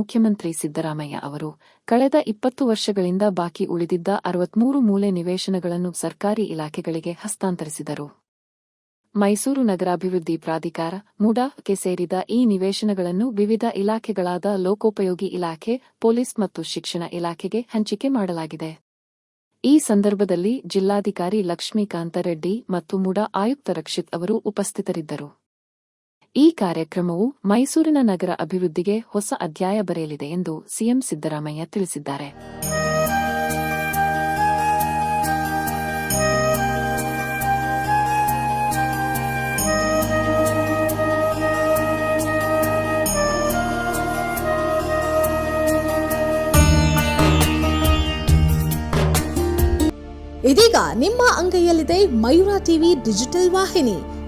ಮುಖ್ಯಮಂತ್ರಿ ಸಿದ್ದರಾಮಯ್ಯ ಅವರು ಕಳೆದ ಇಪ್ಪತ್ತು ವರ್ಷಗಳಿಂದ ಬಾಕಿ ಉಳಿದಿದ್ದ ಅರವತ್ಮೂರು ಮೂಲೆ ನಿವೇಶನಗಳನ್ನು ಸರ್ಕಾರಿ ಇಲಾಖೆಗಳಿಗೆ ಹಸ್ತಾಂತರಿಸಿದರು. ಮೈಸೂರು ನಗರಾಭಿವೃದ್ಧಿ ಪ್ರಾಧಿಕಾರ, ಮುಡಾಕ್ಕೆ ಸೇರಿದ ಈ ನಿವೇಶನಗಳನ್ನು ವಿವಿಧ ಇಲಾಖೆಗಳಾದ ಲೋಕೋಪಯೋಗಿ ಇಲಾಖೆ, ಪೊಲೀಸ್ ಮತ್ತು ಶಿಕ್ಷಣ ಇಲಾಖೆಗೆ ಹಂಚಿಕೆ ಮಾಡಲಾಗಿದೆ. ಈ ಸಂದರ್ಭದಲ್ಲಿ ಜಿಲ್ಲಾಧಿಕಾರಿ ಲಕ್ಷ್ಮೀಕಾಂತ ರೆಡ್ಡಿ ಮತ್ತು ಮುಡಾ ಆಯುಕ್ತ ರಕ್ಷಿತ್ ಅವರು ಉಪಸ್ಥಿತರಿದ್ದರು. ಈ ಕಾರ್ಯಕ್ರಮವು ಮೈಸೂರಿನ ನಗರ ಅಭಿವೃದ್ಧಿಗೆ ಹೊಸ ಅಧ್ಯಾಯ ಬರೆಯಲಿದೆ ಎಂದು ಸಿಎಂ ಸಿದ್ದರಾಮಯ್ಯ ತಿಳಿಸಿದ್ದಾರೆ. ಇದೀಗ ನಿಮ್ಮ ಅಂಗೈಯಲ್ಲಿದೆ ಮಯೂರ ಟಿವಿ ಡಿಜಿಟಲ್ ವಾಹಿನಿ.